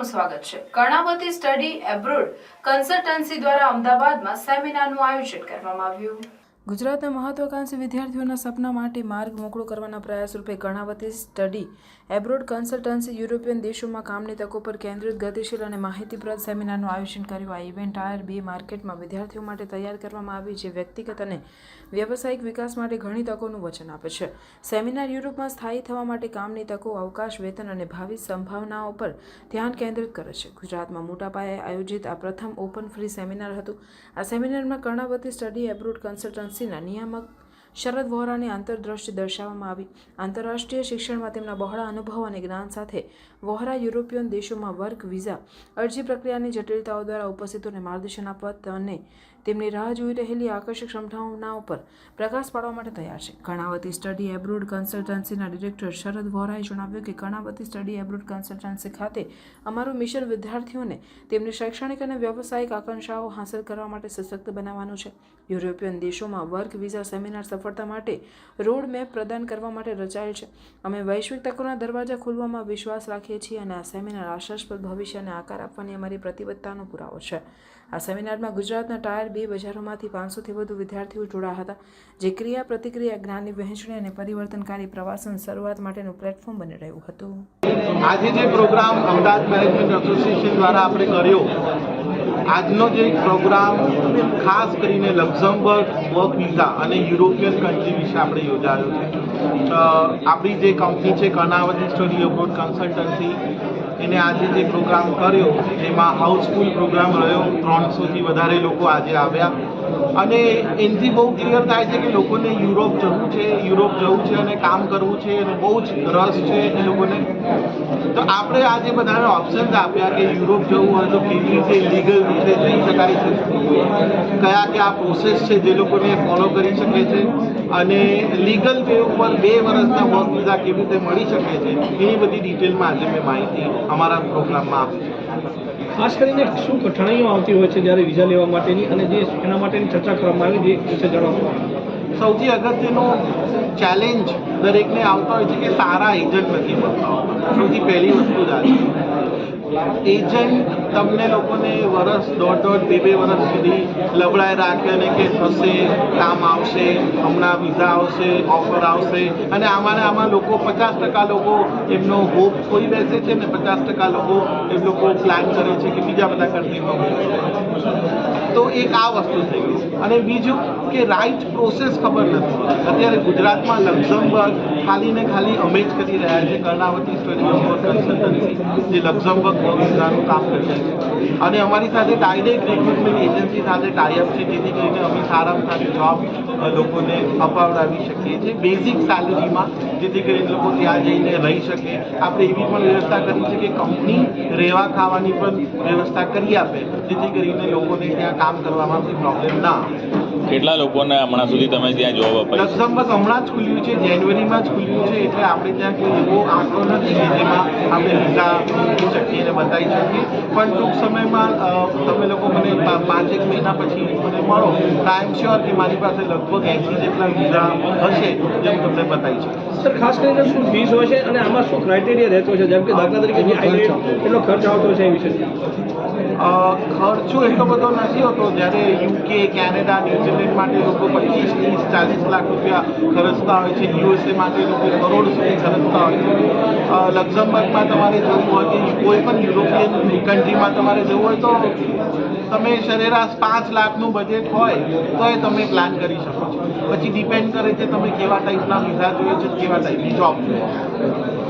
સ્વાગત છે. Karnavati study abroad consultancy દ્વારા અમદાવાદમાં સેમિનારનું આયોજન કરવામાં આવ્યું. ગુજરાતના મહત્વાકાંક્ષી વિદ્યાર્થીઓના સપના માટે માર્ગ મોકળો કરવાના પ્રયાસ રૂપે Karnavati study abroad consultancy European દેશોમાં કામની તકો પર કેન્દ્રિત ગતિશીલ અને માહિતીપ્રદ સેમિનારનું આયોજન કર્યું. આ ઇવેન્ટ આયર બી માર્કેટમાં વિદ્યાર્થીઓ માટે તૈયાર કરવામાં આવી જે વ્યક્તિગત અને વ્યવસાયિક વિકાસ માટે ઘણી તકોનું વચન આપે છે. સેમિનાર યુરોપમાં સ્થાયી થવા માટે કામની તકો, અવકાશ, વેતન અને ભાવિ સંભાવનાઓ પર ધ્યાન કેન્દ્રિત કરે છે. ગુજરાતમાં મોટા પાયે આયોજિત આ પ્રથમ ઓપન ફ્રી સેમિનાર હતું. આ સેમિનારમાં કર્ણાવતી સ્ટડી એબ્રોડ สินะเนี่ยเมื่อ શરદ વોહરાની આંતરદ્રષ્ટિ દર્શાવવામાં આવી. આંતરરાષ્ટ્રીય શિક્ષણમાં તેમના બહોળા અનુભવ અને જ્ઞાન સાથે વોહરા યુરોપિયન દેશોમાં વર્ક, વિઝા, અરજી પ્રક્રિયાની જટિલતાઓ દ્વારા ઉપસ્થિતોને માર્ગદર્શન આપવા અને તેમની રાહ જોઈ રહેલી આકર્ષક ક્ષમતાઓના ઉપર પ્રકાશ પાડવા માટે તૈયાર છે. કર્ણાવતી સ્ટડી એબ્રોડ કન્સલ્ટન્સીના ડિરેક્ટર શરદ વોહરાએ જણાવ્યું કે કર્ણાવતી સ્ટડી એબ્રોડ કન્સલ્ટન્સી ખાતે અમારું મિશન વિદ્યાર્થીઓને તેમની શૈક્ષણિક અને વ્યવસાયિક આકાંક્ષાઓ હાંસલ કરવા માટે સશક્ત બનાવવાનું છે. યુરોપિયન દેશોમાં વર્ક, વિઝા, સેમિનાર સફળતા માટે રોડમેપ પ્રદાન કરવા માટે રચાયેલ છે. અમે વૈશ્વિક તકોના દરવાજા ખોલવામાં વિશ્વાસ રાખીએ છીએ અને આ સેમિનાર આશાસ્પદ ભવિષ્યને આકાર આપવાની અમારી પ્રતિબદ્ધતાનો પુરાવો છે. આ સેમિનારમાં ગુજરાતના ટાયર બે બજારોમાંથી પાંચસોથી વધુ વિદ્યાર્થીઓ જોડાયા હતા, જે ક્રિયા, પ્રતિક્રિયા, જ્ઞાનની વહેંચણી અને પરિવર્તનકારી પ્રવાસન શરૂઆત માટેનું પ્લેટફોર્મ બની રહ્યું હતું. આજે જે પ્રોગ્રામ અમદાવાદ મેનેજમેન્ટ એસોસિએશન દ્વારા આપણે કર્યો આજનો જે પ્રોગ્રામ, ખાસ કરીને લક્ઝમબર્ગ વર્ક વિઝા અને યુરોપિયન કન્ટ્રી વિશે આપણે યોજાયો છે. આપણી જે કંપની છે, કર્ણાવતી સ્ટડી અબ્રોડ કન્સલ્ટન્સી એને આજે જે પ્રોગ્રામ કર્યો એમાં હાઉસફુલ પ્રોગ્રામ રહ્યો, ત્રણસોથી વધારે લોકો આજે આવ્યા. અને એનાથી બહુ ક્લિયર થાય છે કે લોકોને યુરોપ જવું છે, યુરોપ જવું છે અને કામ કરવું છે અને બહુ જ રસ છે એ લોકોને. તો આપણે આજે બધાને ઓપ્શન્સ આપ્યા કે યુરોપ જવું હોય તો કેવી રીતે લીગલ રીતે જઈ શકાય છે, કયા કયા પ્રોસેસ છે જે લોકોને ફોલો કરી શકે છે, અને લીગલ વે ઉપર બે વર્ષના વર્ક વિઝા કેવી રીતે મળી શકે છે, એની બધી ડિટેલમાં આજે મેં માહિતી અમારા પ્રોગ્રામમાં આપી ખાસ કરીને શું કઠણાઈઓ આવતી હોય છે જ્યારે વિઝા લેવા માટેની અને જે એના માટેની ચર્ચા કરવામાં આવી એ વિશે જણાવશો સૌથી અગત્યનો ચેલેન્જ દરેકને આવતો હોય છે કે સારા એજન્ટ નથી મળતા સૌથી પહેલી વસ્તુ જ આ એજન્ટ તમને લોકોને વરસ દોઢ દોઢ બે બે વર્ષ સુધી લબડાઈ રાખે અને કે થશે, કામ આવશે, હમણાં વિઝા આવશે, ઓફર આવશે. અને આમાં આમાં લોકો, પચાસ ટકા લોકો એમનો હોપ કોઈ બેસે છે ને પચાસ ટકા લોકો એમ લોકો પ્લાન કરે છે કે બીજા બધા કન્ટ્રીમાં તો એક આ વસ્તુ થઈ ગઈ. અને બીજું કે રાઈટ પ્રોસેસ ખબર નથી. અત્યારે ગુજરાતમાં લક્ઝમબર્ગ ખાલી ને ખાલી અમે જ કરી રહ્યા છે. કર્ણાવતી સ્ટડી કન્સલ્ટન્સી જે લક્ઝમબર્ગ વિઝાનું કામ કરી રહી અને અમારી સાથે ડાયરેક્ટ રિક્રુટમેન્ટ એજન્સી સાથે ટાઈઅપ છે, જેથી કરીને અમે સારામાં સારી જોબ લોકોને અપાવડાવી શકીએ છીએ. બેઝિક સેલરીમાં જેથી કરીને લોકો ત્યાં જઈને રહી શકે. આપણે એવી પણ વ્યવસ્થા કરી છે કે કંપની રહેવા ખાવાની પણ વ્યવસ્થા કરી આપે, જેથી કરીને લોકોને ત્યાં કામ કરવામાં કોઈ પ્રોબ્લેમ ના આવે. કેટલા લોકોને હમણાં સુધી તમે ત્યાં જોબ અપાઈ? લગભગ બસ હમણાં જ ખુલ્યું છે જાન્યુઆરીમાં જ ખુલ્યું છે એટલે આપણે ત્યાં કોઈ એવો આંકડો નથી કે જેમાં આપણે વિઝા મૂકી શકીએ અને બતાવી શકીએ. પણ ટૂંક સમયમાં તમે લોકો મને પાંચેક મહિના પછી મને મળો તો આઈ એમ શ્યોર કે મારી પાસે લગભગ એસી જેટલા વિઝા હશે જેમ તમને બતાવી છે સર ખાસ કરીને શું ફીસ હોય છે અને આમાં શું ક્રાઇટેરિયા રહેતો છે? જેમ કે દાખલા તરીકે એટલો ખર્ચ આવતો છે એ વિશે? ખર્ચો એટલો બધો નથી હોતો જ્યારે યુકે કેનેડા ન્યુઝીલેન્ડ માટે લોકો પચીસ, ત્રીસ, ચાલીસ લાખ રૂપિયા ખર્ચતા હોય છે. યુએસએ માટે લોકો કરોડ સુધી ખર્ચતા હોય છે. લક્ઝમબર્ગમાં તમારે જવું હોય કે કોઈ પણ યુરોપિયન કન્ટ્રીમાં તમારે જવું હોય તો તમે સરેરાશ પાંચ લાખનું બજેટ હોય તો એ તમે પ્લાન કરી શકો છો. પછી ડિપેન્ડ કરે છે તમે કેવા ટાઈપના વિઝા જોઈએ છે કેવા ટાઈપની જોબ જોઈએ.